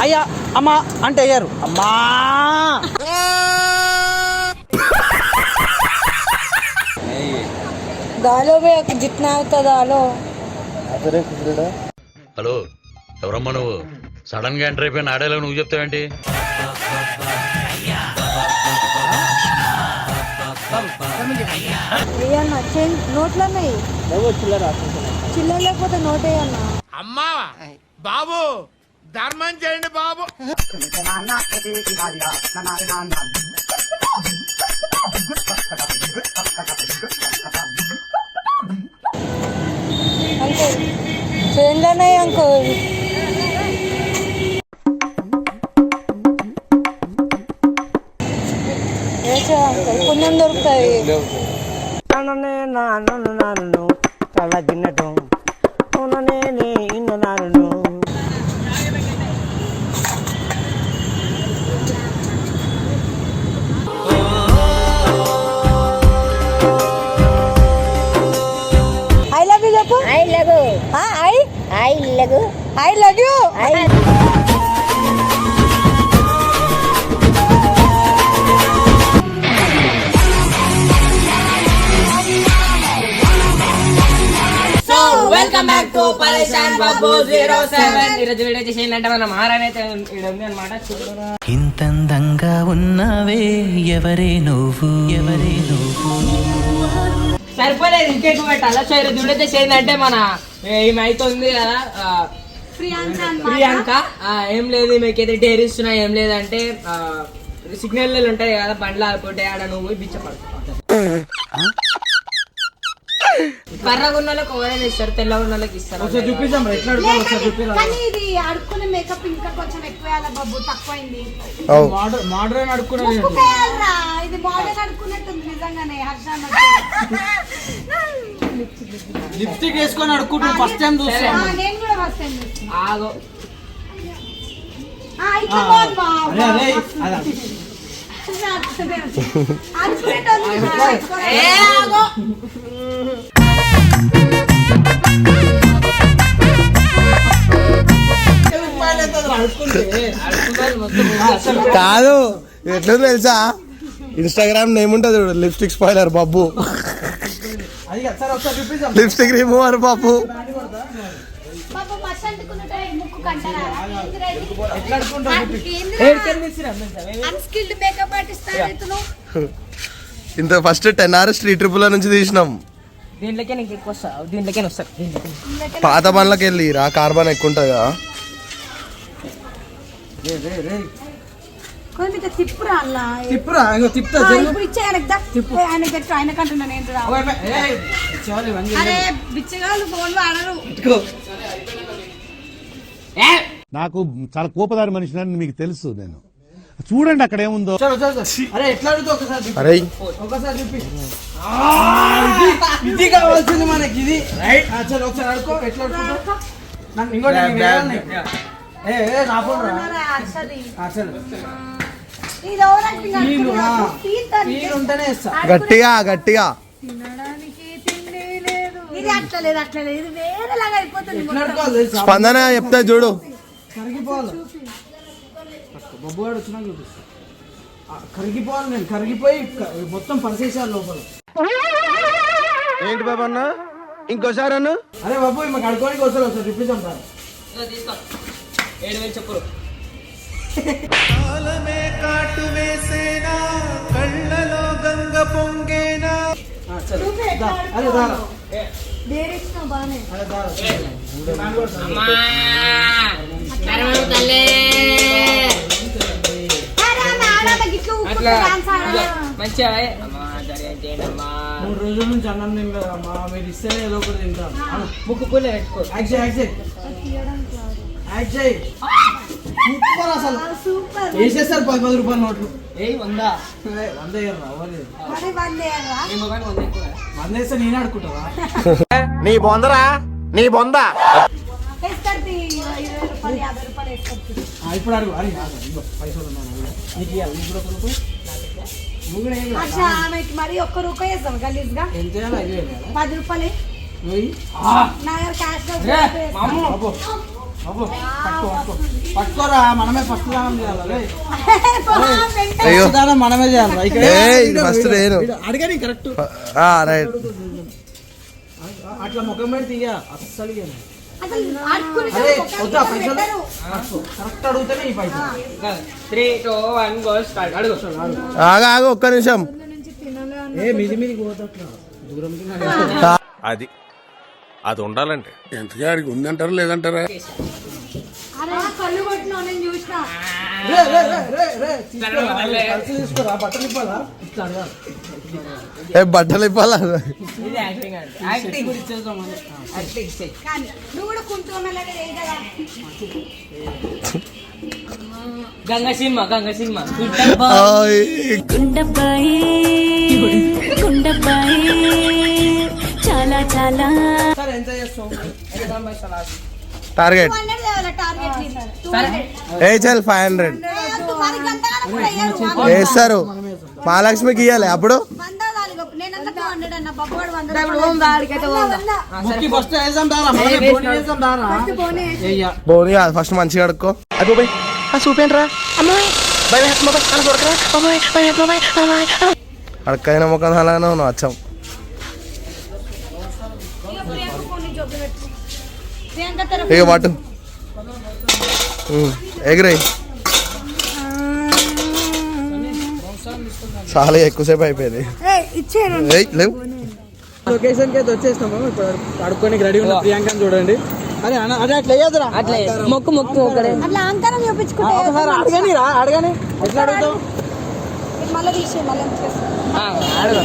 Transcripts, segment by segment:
అయ్యా అమ్మా అంటే అయ్యారు అమ్మా గాలో జిట్నా హలో ఎవరమ్మా నువ్వు? సడన్గా ఎంటర్ అయిపోయిన ఆడేలా నువ్వు చెప్తావేంటి? ఏంటి నోట్లు అన్నాయి చిల్లర లేకపోతే నోటే అన్నా. అమ్మా బాబు ధర్మం చేయండి బాబు చేంజ్లోనే అంకుల్ వేసే అంకుల్ పుణ్యం దొరుకుతాయి నన్ను ఐ లగు. I love you I welcome back to Pareshan Babu zero seven ఈరోజు వీడియో చేసి ఏంటంటే మన మహారాణి అయితే ఇక్కడ ఉంది అనమాట ఇంతందంగా ఉన్నావే ఎవరే నువ్వు? ఎవరే నువ్వు? సరిపోలేదు ఇంకెక్కువ పెట్టాలా? సో ఈరోజు వీడియో చేసి ఏంటంటే మన ఉంది కదా ప్రియాంక ఏం లేదు ఈమెకైతే డేర్ ఇస్తున్నా ఏం లేదంటే సిగ్నల్ ఉంటాయి కదా బండ్లు ఆడుకుంటే ఆడ నువ్వు బిచ్చపడు కర్రగా ఉన్న వాళ్ళకి ఎవరైనా ఇస్తారు తెల్లగా ఉన్న వాళ్ళకి ఇస్తారు చూపిస్తాం ఎట్లా అడుగుతావు ఒకసారి కానీ ఇది అడుక్కునే మేకప్ ఇంకా కొంచెం ఎక్కువ వేయాలి బాబు తక్కువైంది. మోడర్న్ ముక్కు ఇది మోడల్ అడుక్కున్నట్టుంది నిజంగానే లిప్స్టిక్ వేసుకొని అడుక్కుంటున్నా ఫస్ట్ టైం చూస్తా నేను కూడా ఫస్ట్ టైం. ఆగో. ఏ కాదు ఎట్లా తెలుసా? ఇన్స్టాగ్రామ్ నేమ్ ఉంటుంది చూడు లిప్స్టిక్ స్పాయిలర్ బాబు లిప్స్టిక్ రిమూవర్ బాబు ఇంత first ten hour street triple నుంచి తీసినాం. పాత బండ్లకి వెళ్ళి రా కార్బన్ ఎక్కువ ఉంటుంది కదా. కొంచెం తిప్పురా అలా తిప్పురా ఇంకో తిప్పుతా ఇప్పుడు ఇచ్చే ఆయనకు ఆయనకి అరే బిచ్చగాళ్ళు. నాకు చాలా కోపదారి మనిషిని మీకు తెలుసు నేను. చూడండి అక్కడ ఏముందో. అరే ఇది కావాల్సింది మనకి ఇది. రైట్ ఒకసారి అడుకో ఎట్లా ఇంకోటి నా ఫోన్ గట్టిగా గట్టిగా? స్పందన చెప్తా చూడు. చూపిస్తా. కరిగిపోవాలి నేను. కరిగిపోయి మొత్తం లోపల. ఏంటి బాబు అన్న? ఇంకోసారి అన్న? అరే బాబు మాకు అడుకోనికి వస్తారు సార్ తీసుకో. ఏడు వేలు చెప్పురు మంచిగా ఏ. అమ్మా దర్యాప్తు చేయండి అమ్మా మూడు రోజుల నుంచి అన్నం తినలేదమ్మా మీరు ఇస్తేనే ఏదో ఒకటి తింటాను అను. ముక్కు పూలే పెట్టుకో యాక్ట్ చేయి, యాక్ట్ చేయి. తీయడానికి రాదు. యాక్ట్ చేయి. సూపర్ అసలు. సూపర్. వేసేస్తారు పది పది రూపాయల నోట్లు. ఏ వందా? వంద వందే వేస్తే నేనే అడుకుంటావా నీ బొందరా? నీ బొంద? ఇప్పుడు అడుగు. అరే పైసలు. నీకు ఇవ్వాలి నీకు కూడా ఆమెకి మరి ఒక్క రూపాయి వేస్తాం గలీజ్గా? పది రూపాయలు. నా దగ్గర క్యాష్ పట్టుకోరా మనమే ఫస్ట్ దానం చేయాలి? దానం మనమే ఫస్ట్ నేను. అడగని కరెక్ట్ రైట్ అట్లా ముఖం పెడితే అస్సలు ఆగా ఆగు ఒక్క నిమిషం. ఏ మీది మీదికి పోతట్లా దూరం అది అది ఉండాలంటే ఎంతగా ఆడికి ఉందంటారా లేదంటారా? బట్టలు ఇవ్వాలా. ఏ బట్టలు కదా. Ganga cinema Ganga cinema. ఓయ్. గుండబ్బాయి గుండబ్బాయి. చాలా చాలా. సరే టార్గెట్ హండ్రెడ్ చేయాలి టార్గెట్ని. Two hundred. ఏ చల్ ఫైవ్ హండ్రెడ్. వేస్తారు మహాలక్ష్మికి ఇవ్వాలి అప్పుడు. బోని కాదు ఫస్ట్ మంచిగా అడుక్కో. అడక్కైన ముఖం అలానే ఉన్నావు అచ్చం. ఇక పట్టు ఎగిరాయి. చాలా ఎక్కువసేపు అయిపోయింది. లేవు. లొకేషన్కి అయితే వచ్చేస్తాము ఇప్పుడు పడుకోనికి రెడీ ఉన్న ప్రియాంకని చూడండి. అరే అదే అట్లా వేయదురా అట్లా మొక్కు మొక్కు ఒకడే అట్లా చూపించుకుంటే ఒకసారి అడగని రా అడగని. ఎట్లా అడుగుతావు? మళ్ళీ తీసే మళ్ళీ. అడుగు.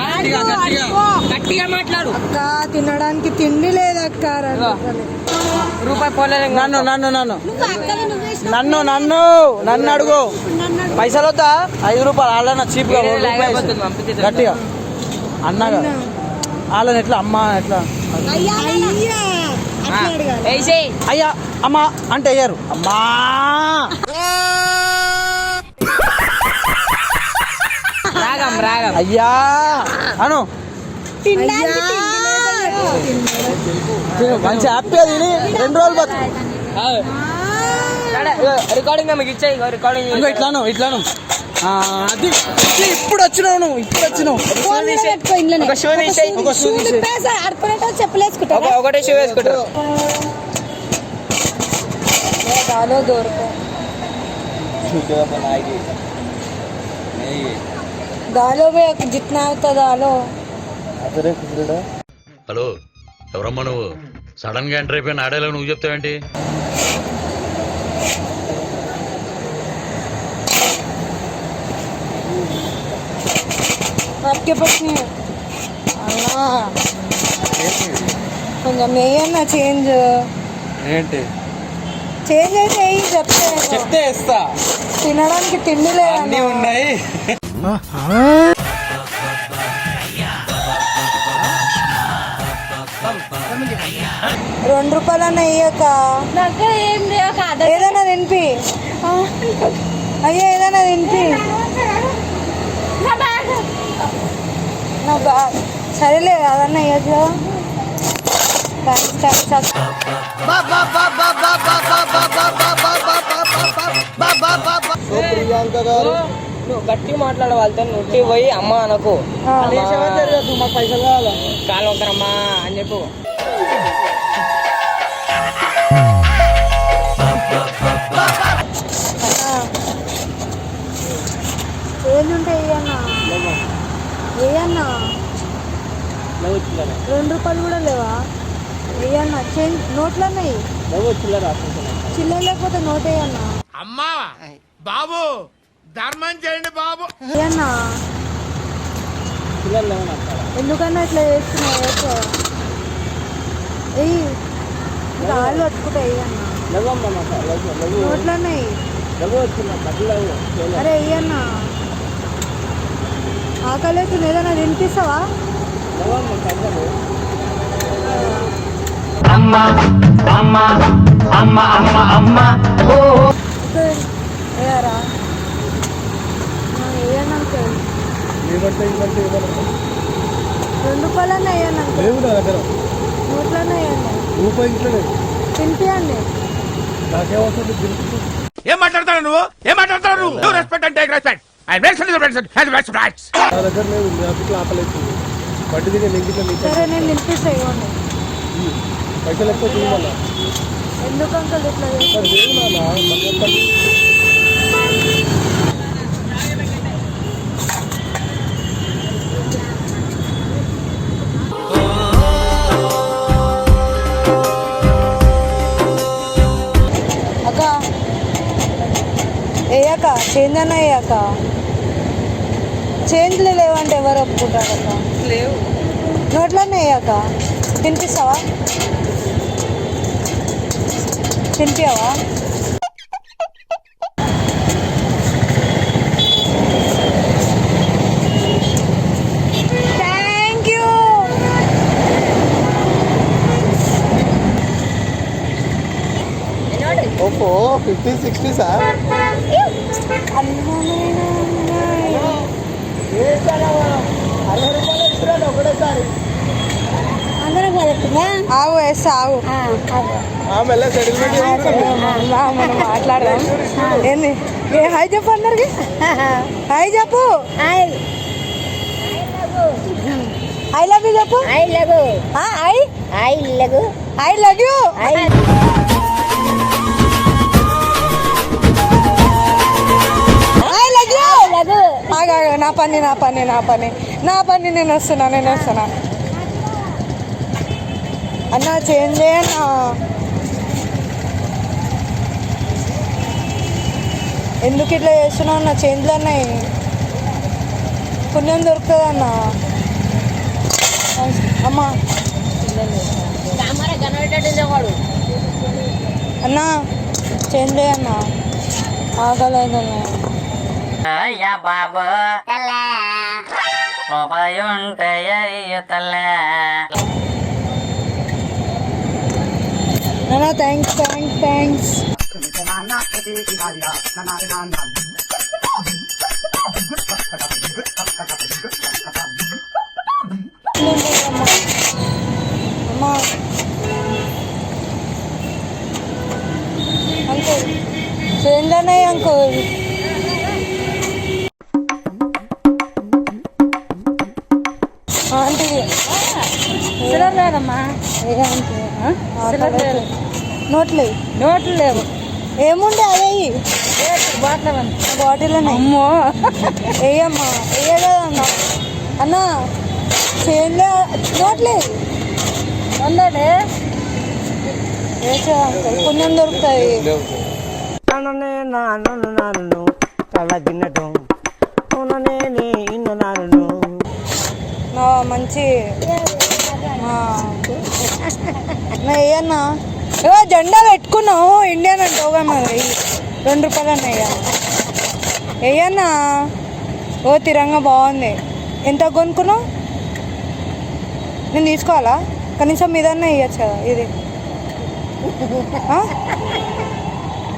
గట్టిగా గట్టిగా. గట్టిగా మాట్లాడు. అక్క తినడానికి తిండి లేదక్క రూపాయి పోలేదు నన్ను నన్ను నన్ను. నన్ను నన్ను నన్ను అడుగు. పైసలు వద్దా? ఐదు రూపాయలు. వాళ్ళన్న చీప్గా. గట్టిగా. అన్నగా. వాళ్ళని ఎట్లా అమ్మ ఎట్లా? అయ్యా అమ్మ అంటే అయ్యారు అమ్మా. రాగం రాగం. అయ్యా! అను. మంచి హ్యాపీ తిని రెండు రోజులు బతు. రికార్డింగ్ మీకు ఇచ్చాయి రికార్డింగ్ ఇంకో ఇట్లాను ఇట్లాను. ఆ, అది ఇప్పుడు వచ్చినావు నువ్వు ఇప్పుడు వచ్చినావు. ఒక షూ తీసేయ్. ఒక ఒకటే షూ వేసుకుంటారు దొరక. దాలో జిట్నా అవుతా దాలో. హలో ఎవరమ్మా నువ్వు? సడన్గా ఎంటర్ అయిపోయిన ఆడేలాగా నువ్వు చెప్తావేంటి? అన్నా. కొంచెం వేయన్నా చేంజ్. ఏంటి? చేంజ్ అయితే చెప్తే. చెప్తే ఇస్తా తినడానికి తిండి అన్నీ లేదన్నా ఉన్నాయి. రెండు రూపాయలన్నా వేయక ఏం ఏదైనా తినిపి. అయ్యో ఏదైనా తినిపి. నా బ్యాగ్. సరేలే అదన్నా వేయచ్చు థ్యాంక్స్ థ్యాంక్స్ ప్రియాంక గారు. నువ్వు గట్టిగా మాట్లాడే వాళ్ళతో నుట్టి పోయి అమ్మ అనకు. మాకు పైసలు కావాలా. కాలు ఒకరమ్మా అని చెప్పు. రెండు రూపాయలు కూడా లేవా? ఏయన్నా చేంజ్ నోట్లు ఉన్నాయి చిల్లర? లేకపోతే నోట్ వేయన్నా అమ్మా బాబు ధర్మం చేయండి బాబు. ఎందుకన్నా ఇట్లా చేస్తున్నావు? ఎయ్యి రాళ్ళు పట్టుకుంటా అయ్యన్నా నోట్లు ఉన్నాయి అరే అయ్యన్నా ఆకలి అవుతుంది ఏదైనా తినిపిస్తావా? ఏరా ఏయన్నా అంకుల్ రెండు రూపాయలన్నా అయ్యాను అంకుల్. లేవు నా దగ్గర. నోట్లోనే వేయండి రూపాయి ఇంట్లోనే. తినిపియండి. నాకేమవుతుంది? తిరుగుతుంది ఏం మాట్లాడతాడు నువ్వు? ఏం మాట్లాడతాడు నువ్వు? నువ్వు రెస్పెక్ట్ అంటే రెస్పెక్ట్ ఐ రెస్పెక్ట్ రైట్స్ నా దగ్గర లేదు నాకు ఆపలేదు బండి దిగే నెంగిట్లో సరే నేను తినిపిస్తా ఇవ్వండి. పైసలు ఎక్కువ తీయాలా ఎందుకు అంకల్ ఇట్లా? లేదు నాన్న చేంజ్ అన్న వేయక చేంజ్లు లేవంటే ఎవరు ఒప్పుకుంటారు అక్క? లేవు. నోట్లోనే వేయక తినిపిస్తావా? తినిపించవా thank you Oppo fifty sixty sir ఆగు వేస్తా రా, మనం మాట్లాడదాం ఏంది? ఏ హాయ్ చెప్పు అందరికి. హాయ్ చెప్పు. ఐ లవ్ యూ చెప్పు. I love I. I love I love you. ఆగా నా పని నా పని నా పని. నా పని నేను వస్తున్నా నేను వస్తున్నా. అన్న చేంజ్ చేయన్నా ఎందుకు ఇట్లా చేస్తున్నావు అన్న? చేంజ్లు అన్నాయి. పుణ్యం దొరుకుతుంది అన్న. అమ్మా. అన్నా చేంజ్ చేయన్నా ఆగలేదన్న అయ్యా బాబు రూపాయి ఉంటే తల్లే అన్న థ్యాంక్స్ నోట్లు? నోట్లు లేవు. ఏముండే అదే బాటిల్ బాటిల్ అమ్మో. వేయమ్మా వేయలేదన్నా అన్న చేయండి నోట్లే? ఉందండి. పుణ్యం దొరుకుతాయి. నా మంచి ఆ. నా ఏయన్నా? ఏ జెండా పెట్టుకున్నావు ఇండియన్ అంటే ఓగా మరి రెండు రూపాయలు అన్నయ్యా ఏయన్నా ఓ తిరంగా బాగుంది. ఎంత కొనుక్కున్నావు? నేను తీసుకోవాలా? కనీసం ఇదన్నా ఇవ్వచ్చు కదా ఇది?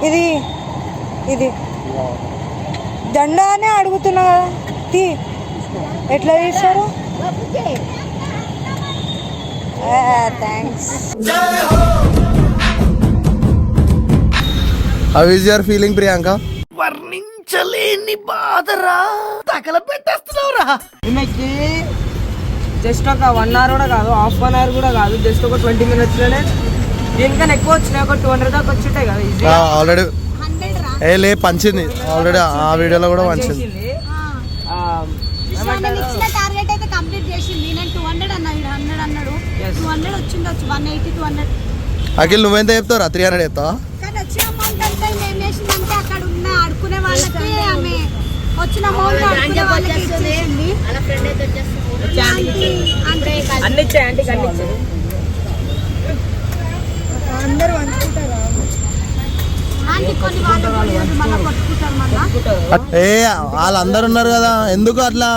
ఇది ఇది. జెండానే అడుగుతున్నా కదా. తీ. ఎట్లా తీస్తారు? Thanks how is your feeling Priyanka ఈమెకి జస్ట్ ఒక వన్ అవర్ కూడా కాదు హాఫ్ వన్ అవర్ కూడా కాదు జస్ట్ ఒక ట్వంటీ మినిట్స్లోనే దీనికన్నా ఎక్కువ వచ్చినాయి ఒక టూ హండ్రెడ్ దాకా వచ్చింటాయి కదా ఈజీ ఆల్రెడీ ఏ లే పంచింది. ఆల్రెడీ ఆ వీడియోలో కూడా పంచింది. టార్గెట్ అయితే కంప్లీట్ చేసింది. నేను టూ హండ్రెడ్ అన్నా హండ్రెడ్ అన్నాడు. Two hundred వచ్చిండొచ్చు. One eighty two hundred Akhil నువ్వెంత చెప్తావు త్రీ హండ్రెడ్ చెప్తావా కానీ వచ్చిన అమౌంట్ అంతా ఏం చేసిందంటే అక్కడ ఉన్న ఆడుకునే వాళ్ళకి ఆమె వచ్చిన అమౌంట్ ఆడుకునే వాళ్ళకి ఇచ్చేసింది అంటే అన్ని ఇచ్చాయి ఆంటీకి అన్ని అందరూ మళ్ళా ఏ వాళ్ళందరు ఉన్నారు కదా. ఎందుకు అట్లా?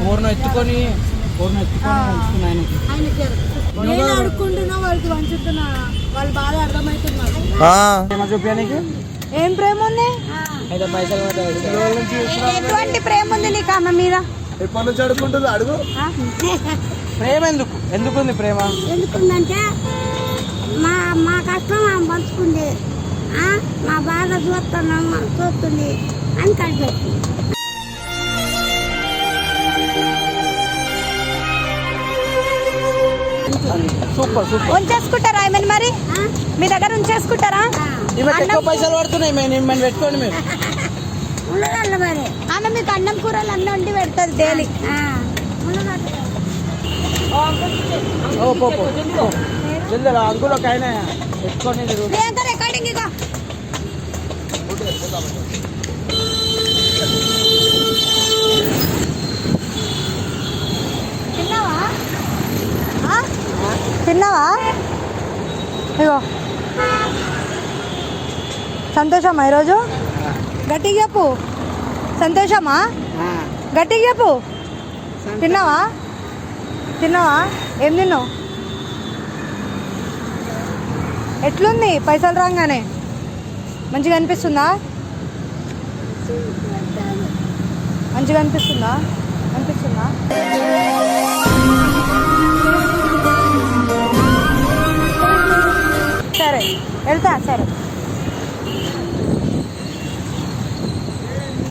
పూర్ణ ఎత్తుకొని ఎత్తుకొని అడుక్కుంటున్నా వాళ్ళకి పంచుతున్నా వాళ్ళు బాగా అర్థమవుతున్నారు. ఏం ప్రేమ ఉంది? ఎటువంటి ప్రేమ ఉంది నీకు ఆమె మీద? ఎప్పటి నుంచి అడుగుంటుంది అడుగు. ప్రేమ ఎందుకు? ఎందుకుంది ప్రేమ? ఎందుకుందంటే మా మా కష్టం ఆమె పంచుకుంది. ఆ, మా బాధ చూస్తున్నాం చూస్తుంది అని కనిపెట్టి సూపర్ సూపర్. ఉంచేసుకుంటారా ఆమెను మరి? మీ దగ్గర ఉంచేసుకుంటారా? ఈమెకి ఎక్కువ పైసలు పడుతున్నాయి మేము మేము పెట్టుకోండి మరి. ఆమె మీకు అన్నం కూరలు అన్నీ వండి పెడుతుంది డైలీ ఓ పో పో. జల్ది రా అంకుల్ ఒక ఆయన పెట్టుకొని తిరుగు. ప్రియాంక రికార్డింగ్ ఇక తిన్నావా ఆ? తిన్నావా? ఇగో. సంతోషమా ఈరోజు? గట్టిగా చెప్పు. సంతోషమా? గట్టిగా చెప్పు. తిన్నావా? తిన్నావా? ఏం తిన్నావు? ఎట్లుంది? పైసలు రాగానే. మంచిగా అనిపిస్తుందా? మంచిగా అనిపిస్తుందా? అనిపిస్తుందా? సరే. వెళ్తా సరే.